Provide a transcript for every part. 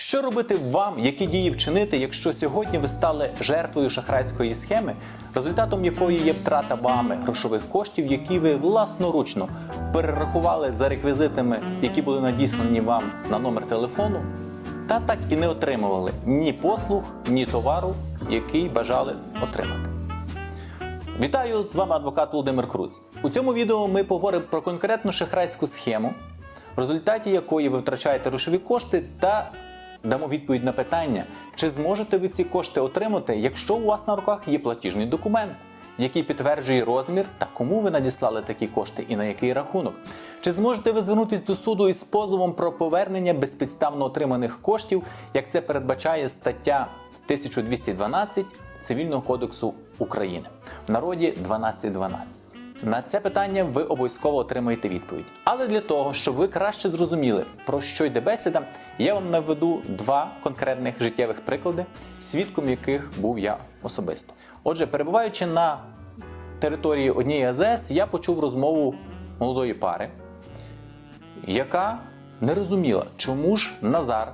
Що робити вам, які дії вчинити, якщо сьогодні ви стали жертвою шахрайської схеми, результатом якої є втрата вами грошових коштів, які ви власноручно перерахували за реквізитами, які були надіслані вам на номер телефону, та так і не отримували ні послуг, ні товару, який бажали отримати. Вітаю з вами адвокат Володимир Круц. У цьому відео ми поговоримо про конкретну шахрайську схему, в результаті якої ви втрачаєте грошові кошти та дамо відповідь на питання, чи зможете ви ці кошти отримати, якщо у вас на руках є платіжний документ, який підтверджує розмір та кому ви надіслали такі кошти і на який рахунок. Чи зможете ви звернутися до суду із позовом про повернення безпідставно отриманих коштів, як це передбачає стаття 1212 Цивільного кодексу України в народі 1212. На це питання ви обов'язково отримаєте відповідь. Але для того, щоб ви краще зрозуміли, про що йде бесіда, я вам наведу два конкретних життєвих приклади, свідком яких був я особисто. Отже, перебуваючи на території однієї АЗС, я почув розмову молодої пари, яка не розуміла, чому ж Назар,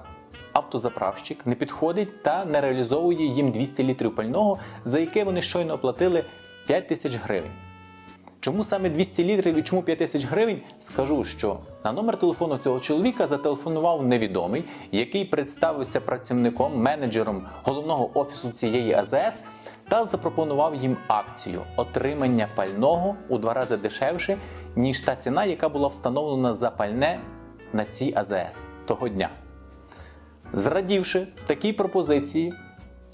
автозаправщик, не підходить та не реалізовує їм 200 літрів пального, за яке вони щойно оплатили 5 тисяч гривень. Чому саме 200 літрів і чому 5 тисяч гривень? Скажу, що на номер телефону цього чоловіка зателефонував невідомий, який представився працівником, менеджером головного офісу цієї АЗС та запропонував їм акцію отримання пального у два рази дешевше, ніж та ціна, яка була встановлена за пальне на цій АЗС того дня. Зрадівши такій пропозиції,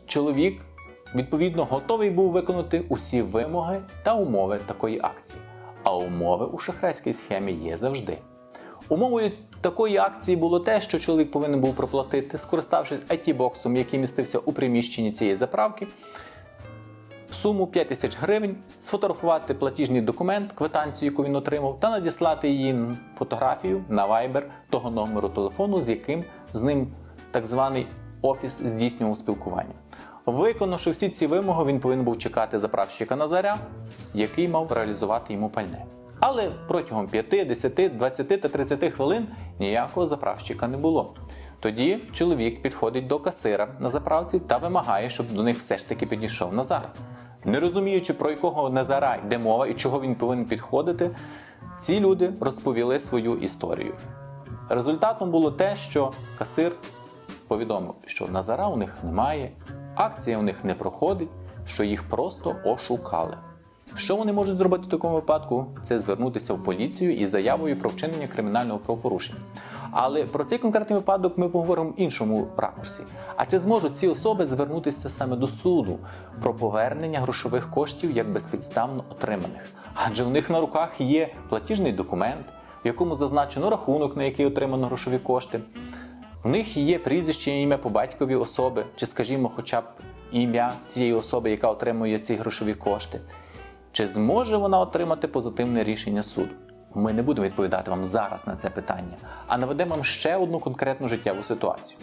чоловік відповідно готовий був виконати усі вимоги та умови такої акції. А умови у шахрайській схемі є завжди. Умовою такої акції було те, що чоловік повинен був проплатити, скориставшись IT-боксом, який містився у приміщенні цієї заправки, суму 5 тисяч гривень, сфотографувати платіжний документ, квитанцію, яку він отримав, та надіслати її фотографію на Viber того номеру телефону, з яким з ним так званий офіс здійснював спілкування. Виконавши всі ці вимоги, він повинен був чекати заправщика Назаря, який мав реалізувати йому пальне. Але протягом 5, 10, 20 та 30 хвилин ніякого заправщика не було. Тоді чоловік підходить до касира на заправці та вимагає, щоб до них все ж таки підійшов Назар. Не розуміючи, про якого Назара йде мова і чого він повинен підходити, ці люди розповіли свою історію. Результатом було те, що касир повідомив, що Назара у них немає, акція у них не проходить, що їх просто ошукали. Що вони можуть зробити в такому випадку? Це звернутися в поліцію із заявою про вчинення кримінального правопорушення. Але про цей конкретний випадок ми поговоримо в іншому ракурсі. А чи зможуть ці особи звернутися саме до суду про повернення грошових коштів як безпідставно отриманих? Адже у них на руках є платіжний документ, в якому зазначено рахунок, на який отримано грошові кошти. В них є прізвище і ім'я по батькові особи, чи, скажімо, хоча б ім'я цієї особи, яка отримує ці грошові кошти. Чи зможе вона отримати позитивне рішення суду? Ми не будемо відповідати вам зараз на це питання, а наведемо вам ще одну конкретну життєву ситуацію.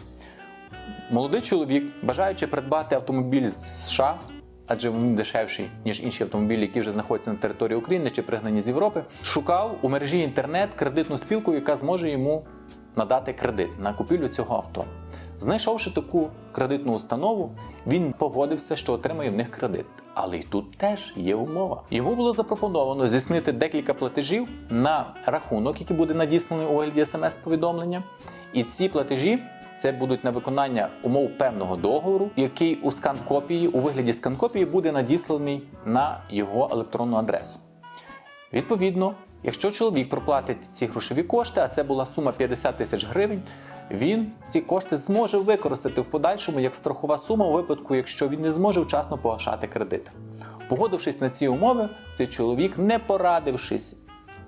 Молодий чоловік, бажаючи придбати автомобіль з США, адже він дешевший, ніж інші автомобілі, які вже знаходяться на території України чи пригнані з Європи, шукав у мережі інтернет кредитну спілку, яка зможе йому надати кредит на купівлю цього авто. Знайшовши таку кредитну установу, він погодився, що отримає в них кредит. Але й тут теж є умова. Йому було запропоновано здійснити декілька платежів на рахунок, який буде надісланий у вигляді смс-повідомлення. І ці платежі це будуть на виконання умов певного договору, який у скан-копії, у вигляді скан-копії буде надісланий на його електронну адресу. Відповідно, якщо чоловік проплатить ці грошові кошти, а це була сума 50 тисяч гривень, він ці кошти зможе використати в подальшому як страхова сума у випадку, якщо він не зможе вчасно погашати кредит. Погодившись на ці умови, цей чоловік, не порадившись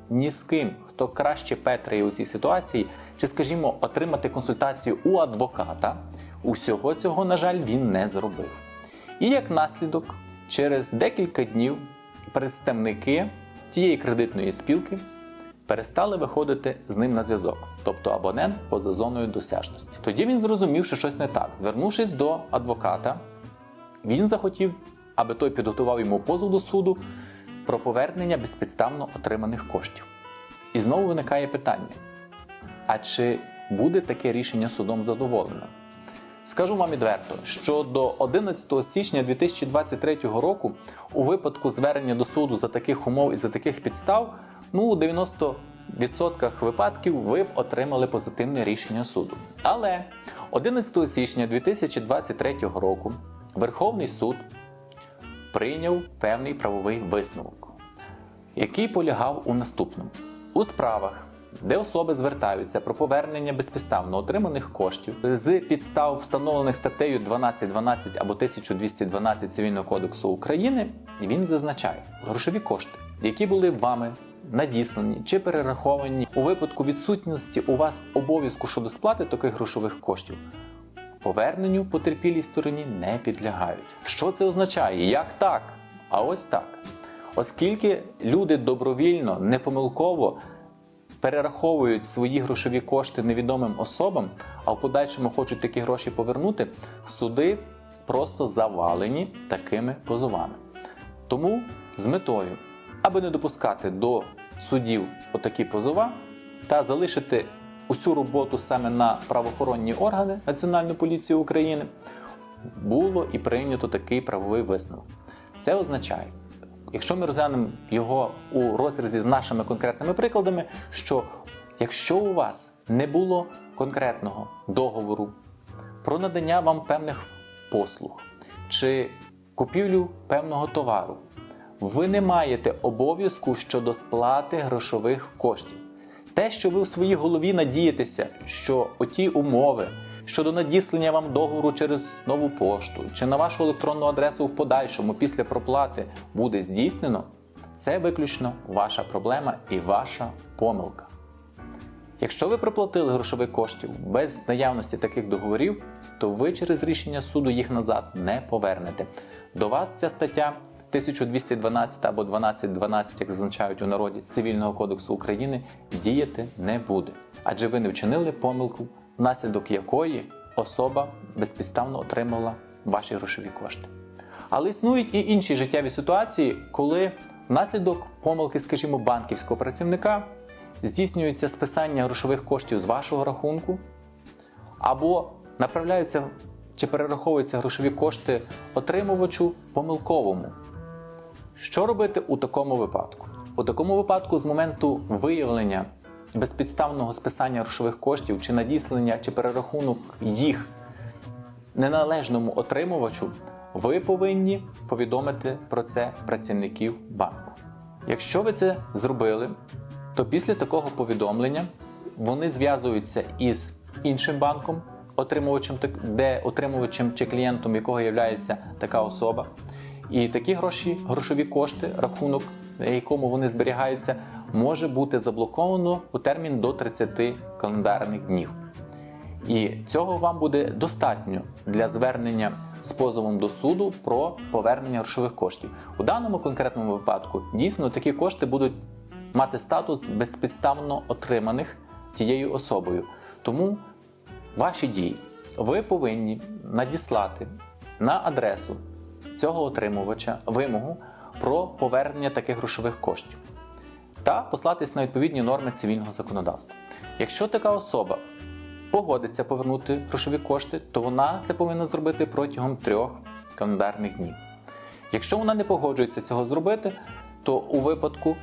ні з ким, хто краще Петрає у цій ситуації, чи, скажімо, отримати консультацію у адвоката, усього цього, на жаль, він не зробив. І як наслідок, через декілька днів представники тієї кредитної спілки перестали виходити з ним на зв'язок, тобто абонент поза зоною досяжності. Тоді він зрозумів, що щось не так. Звернувшись до адвоката, він захотів, аби той підготував йому позов до суду про повернення безпідставно отриманих коштів. І знову виникає питання: а чи буде таке рішення судом задоволено? Скажу вам відверто, що до 11 січня 2023 року у випадку звернення до суду за таких умов і за таких підстав, ну у 90% випадків ви б отримали позитивне рішення суду. Але 11 січня 2023 року Верховний суд прийняв певний правовий висновок, який полягав у наступному: у справах, де особи звертаються про повернення безпідставно отриманих коштів з підстав, встановлених статтею 1212 або 1212 Цивільного кодексу України, він зазначає грошові кошти, які були вами надіслані чи перераховані у випадку відсутності у вас обов'язку щодо сплати таких грошових коштів. Поверненню потерпілій стороні не підлягають. Що це означає? Як так? А ось так. Оскільки люди добровільно, непомилково перераховують свої грошові кошти невідомим особам, а в подальшому хочуть такі гроші повернути, суди просто завалені такими позовами. Тому з метою, аби не допускати до судів отакі позова та залишити усю роботу саме на правоохоронні органи Національної поліції України, було і прийнято такий правовий висновок. Це означає, якщо ми розглянемо його у розрізі з нашими конкретними прикладами, що якщо у вас не було конкретного договору про надання вам певних послуг чи купівлю певного товару, ви не маєте обов'язку щодо сплати грошових коштів. Те, що ви в своїй голові надієтеся, що оті умови щодо надіслання вам договору через нову пошту чи на вашу електронну адресу в подальшому після проплати буде здійснено, це виключно ваша проблема і ваша помилка. Якщо ви проплатили грошових коштів без наявності таких договорів, то ви через рішення суду їх назад не повернете. До вас ця стаття 1212 або 1212, як зазначають у народі Цивільного кодексу України, діяти не буде. Адже ви не вчинили помилку, внаслідок якої особа безпідставно отримала ваші грошові кошти. Але існують і інші життєві ситуації, коли внаслідок помилки, скажімо, банківського працівника здійснюється списання грошових коштів з вашого рахунку, або направляються чи перераховуються грошові кошти отримувачу помилковому. Що робити у такому випадку? У такому випадку, з моменту виявлення безпідставного списання грошових коштів чи надіслання чи перерахунок їх неналежному отримувачу, ви повинні повідомити про це працівників банку. Якщо ви це зробили, то після такого повідомлення вони зв'язуються із іншим банком, отримувачем, де отримувачем чи клієнтом якого є така особа. І такі гроші, грошові кошти, рахунок, на якому вони зберігаються, може бути заблоковано у термін до 30 календарних днів. І цього вам буде достатньо для звернення з позовом до суду про повернення грошових коштів. У даному конкретному випадку дійсно такі кошти будуть мати статус безпідставно отриманих тією особою. Тому ваші дії ви повинні надіслати на адресу цього отримувача вимогу про повернення таких грошових коштів та послатись на відповідні норми цивільного законодавства. Якщо така особа погодиться повернути грошові кошти, то вона це повинна зробити протягом трьох календарних днів. Якщо вона не погоджується цього зробити, то у випадку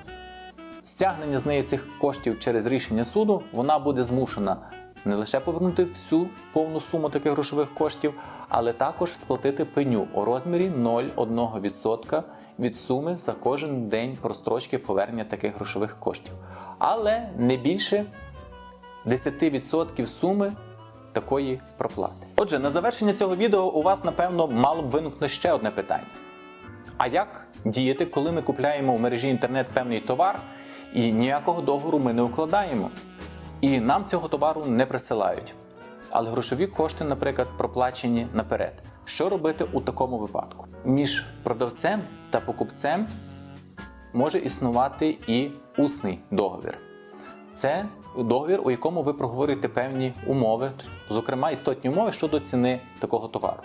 стягнення з неї цих коштів через рішення суду вона буде змушена не лише повернути всю повну суму таких грошових коштів, але також сплатити пеню у розмірі 0,1% від суми за кожен день прострочки повернення таких грошових коштів. Але не більше 10% суми такої проплати. Отже, на завершення цього відео у вас, напевно, мало б виникнути ще одне питання. А як діяти, коли ми купляємо в мережі інтернет певний товар і ніякого договору ми не укладаємо? І нам цього товару не присилають. Але грошові кошти, наприклад, проплачені наперед. Що робити у такому випадку? Між продавцем та покупцем може існувати і усний договір. Це договір, у якому ви проговорюєте певні умови, зокрема істотні умови щодо ціни такого товару.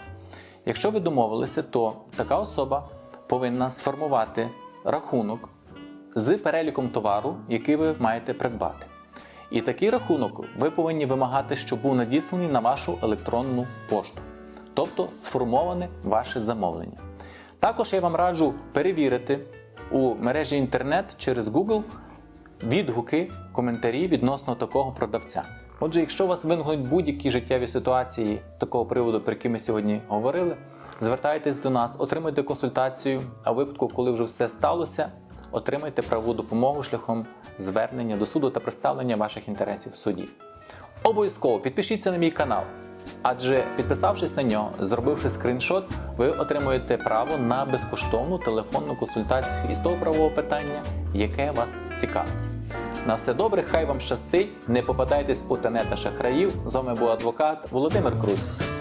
Якщо ви домовилися, то така особа повинна сформувати рахунок з переліком товару, який ви маєте придбати. І такий рахунок ви повинні вимагати, щоб був надісланий на вашу електронну пошту. Тобто сформоване ваше замовлення. Також я вам раджу перевірити у мережі інтернет через Google відгуки, коментарі відносно такого продавця. Отже, якщо у вас виникнуть будь-які життєві ситуації з такого приводу, про які ми сьогодні говорили, звертайтесь до нас, отримайте консультацію. А в випадку, коли вже все сталося, отримайте правову допомогу шляхом звернення до суду та представлення ваших інтересів в суді. Обов'язково підпишіться на мій канал, адже підписавшись на нього, зробивши скріншот, ви отримуєте право на безкоштовну телефонну консультацію із того правового питання, яке вас цікавить. На все добре, хай вам щастить, не попадайтесь у тенета шахраїв. З вами був адвокат Володимир Круць.